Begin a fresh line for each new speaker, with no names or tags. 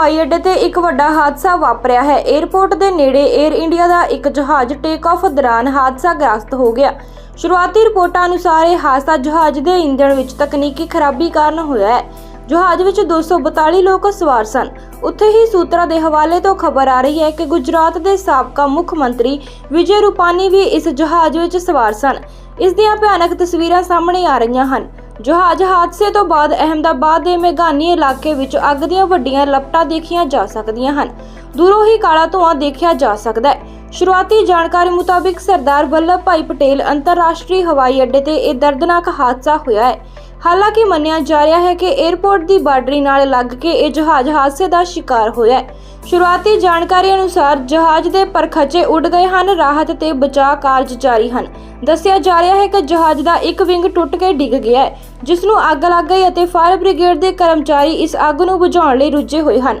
ਹਵਾਈ ਅੱਡੇ ਤੇ ਇੱਕ ਵੱਡਾ ਹਾਦਸਾ ਵਾਪਰਿਆ ਹੈ। 에ਅਰਪੋਰਟ ਦੇ ਨੇੜੇ 에ਅਰ ਇੰਡੀਆ ਦਾ ਇੱਕ ਜਹਾਜ਼ ਟੇਕ ਆਫ ਦੌਰਾਨ ਹਾਦਸਾਗ੍ਰਸਤ ਹੋ ਗਿਆ। ਸ਼ੁਰੂਆਤੀ ਰਿਪੋਰਟਾਂ ਅਨੁਸਾਰ ਇਹ ਹਾਦਸਾ ਜਹਾਜ਼ ਦੇ ਇੰਜਣ ਵਿੱਚ ਤਕਨੀਕੀ ਖਰਾਬੀ ਕਾਰਨ ਹੋਇਆ ਹੈ। ਜਹਾਜ਼ ਵਿੱਚ 242 ਲੋਕ ਸਵਾਰ ਸਨ। ਉੱਥੇ ਹੀ ਸੂਤਰਾਂ ਦੇ ਹਵਾਲੇ ਤੋਂ ਖਬਰ ਆ ਰਹੀ ਹੈ ਕਿ ਗੁਜਰਾਤ ਦੇ ਸਾਬਕਾ ਮੁੱਖ ਮੰਤਰੀ ਵਿਜੇ ਰੂਪਾਨੀ ਵੀ ਇਸ ਜਹਾਜ਼ ਵਿੱਚ ਸਵਾਰ ਸਨ। ਇਸ ਦੀਆਂ ਭਿਆਨਕ ਤਸਵੀਰਾਂ ਸਾਹਮਣੇ ਆ ਰਹੀਆਂ ਹਨ। ਜਹਾਜ਼ ਹਾਦਸੇ ਤੋਂ ਬਾਅਦ ਅਹਿਮਦਾਬਾਦ ਦੇ ਮੇਘਾਨੀ ਇਲਾਕੇ ਵਿੱਚ ਅੱਗ ਦੀਆਂ ਵੱਡੀਆਂ ਲਪਟਾਂ ਦੇਖੀਆਂ ਜਾ ਸਕਦੀਆਂ ਹਨ। ਦੂਰੋਂ ਹੀ ਕਾਲਾ ਧੂੰਆਂ ਦੇਖਿਆ ਜਾ ਸਕਦਾ ਹੈ। ਸ਼ੁਰੂਆਤੀ ਜਾਣਕਾਰੀ ਮੁਤਾਬਿਕ ਸਰਦਾਰ ਵੱਲਭ ਭਾਈ ਪਟੇਲ ਅੰਤਰਰਾਸ਼ਟਰੀ ਹਵਾਈ ਅੱਡੇ ਤੇ ਇਹ ਦਰਦਨਾਕ ਹਾਦਸਾ ਹੋਇਆ ਹੈ। ਹਾਲਾਂਕਿ ਮੰਨਿਆ ਜਾ ਰਿਹਾ ਹੈ ਕਿ 에ਅਰਪੋਰਟ ਦੀ ਬਾਰਡਰੀ ਨਾਲ ਲੱਗ ਕੇ ਇਹ ਜਹਾਜ਼ ਹਾਦਸੇ ਦਾ ਸ਼ਿਕਾਰ ਹੋਇਆ ਹੈ। ਸ਼ੁਰੂਆਤੀ ਜਾਣਕਾਰੀ ਅਨੁਸਾਰ ਜਹਾਜ਼ ਦੇ ਪਰਖਚੇ ਉੱਡ ਗਏ ਹਨ, ਰਾਹਤ ਤੇ ਬਚਾਅ ਕਾਰਜ ਜਾਰੀ ਹਨ। ਦੱਸਿਆ ਜਾ ਰਿਹਾ ਹੈ ਕਿ ਜਹਾਜ਼ ਦਾ ਇੱਕ ਵਿੰਗ ਟੁੱਟ ਕੇ ਡਿੱਗ ਗਿਆ ਹੈ, ਜਿਸ ਨੂੰ ਅੱਗ ਲੱਗ ਗਈ ਅਤੇ ਫਾਇਰ ਬ੍ਰਿਗੇਡ ਦੇ ਕਰਮਚਾਰੀ ਇਸ ਅੱਗ ਨੂੰ ਬੁਝਾਉਣ ਲਈ ਰੁੱਝੇ ਹੋਏ ਹਨ।